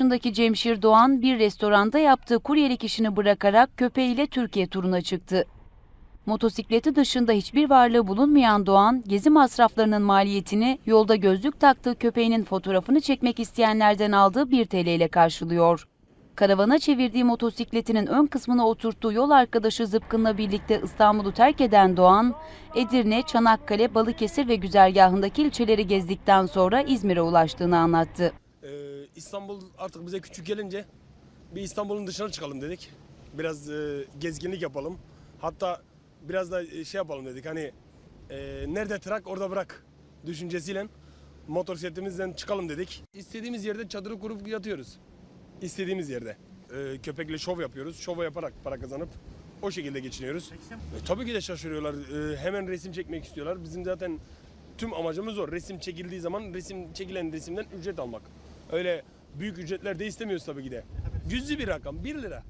yaşındaki Cemşir Doğan bir restoranda yaptığı kuryelik işini bırakarak köpeğiyle Türkiye turuna çıktı. Motosikleti dışında hiçbir varlığı bulunmayan Doğan, gezi masraflarının maliyetini yolda gözlük taktığı köpeğinin fotoğrafını çekmek isteyenlerden aldığı 1 TL ile karşılıyor. Karavana çevirdiği motosikletinin ön kısmına oturttuğu yol arkadaşı Zıpkın'la birlikte İstanbul'u terk eden Doğan, Edirne, Çanakkale, Balıkesir ve güzergahındaki ilçeleri gezdikten sonra İzmir'e ulaştığını anlattı. İstanbul artık bize küçük gelince bir İstanbul'un dışına çıkalım dedik. Biraz e, gezginlik yapalım. Hatta biraz da e, şey yapalım dedik hani e, nerede trak orada bırak düşüncesiyle motosikletimizden çıkalım dedik. İstediğimiz yerde çadırı kurup yatıyoruz. İstediğimiz yerde. E, köpekle şov yapıyoruz. Şova yaparak para kazanıp o şekilde geçiniyoruz. E, tabii ki de şaşırıyorlar. E, hemen resim çekmek istiyorlar. Bizim zaten tüm amacımız o. Resim çekildiği zaman resim çekilen resimden ücret almak. Öyle büyük ücretler de istemiyoruz tabii ki de. Cüzi bir rakam 1 lira.